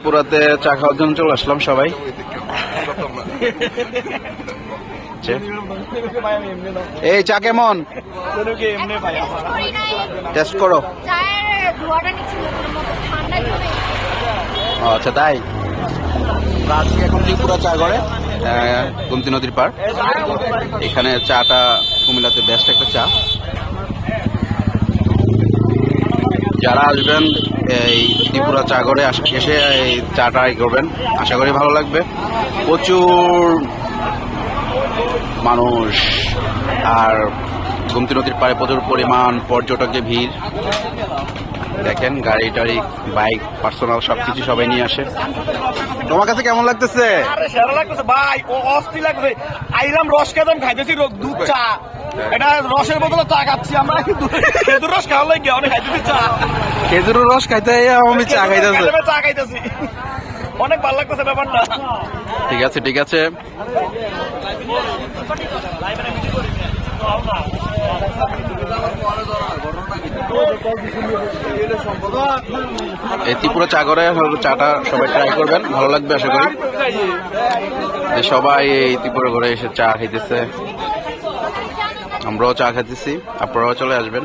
ত্রিপুরাতে চা খাওয়ার জন্য চলে আসলাম সবাই। এই চা কেমন? টেস্ট করো। আচ্ছা তাই? এখন ত্রিপুরা চা করে গুমতি নদীর পার এখানে চাটা কুমিল্লাতে বেস্ট একটা চা। যারা আসবেন এই ত্রিপুরা চা করে এসে এই চাটা ট্রাই করবেন। আশা করি ভালো লাগবে। প্রচুর মানুষ আর গুমতি নদীর পাড়ে প্রচুর পরিমাণ পর্যটকের ভিড়। দেখেন গাড়ি টাড়ি বাইক পার্সোনাল সবকিছু সবাই নিয়ে আসে। তোমার কাছে কেমন লাগতেছে? আরে সেরা লাগতেছে। ভাই ও অস্থির লাগতেছে। আইরাম রস খেতাম খাইতেছি দুধ চা। এটা রসের বদলে চা খাচ্ছি আমরা। খেজুর রস খাওয়া লাগে অনেক খাইতেছি চা। খেজুরের রস খাইতে আমি চা খাইতেছে। চা খাইতেছি। অনেক ভালো লাগতেছে ব্যাপারটা। ঠিক আছে ঠিক আছে। এই ত্রিপুরা চা করে চাটা সবাই ট্রাই করবেন, ভালো লাগবে আশা করি। যে সবাই এই ত্রিপুরা ঘরে এসে চা খাইতেছে। আমরাও চা খাইতেছি, আপনারাও চলে আসবেন।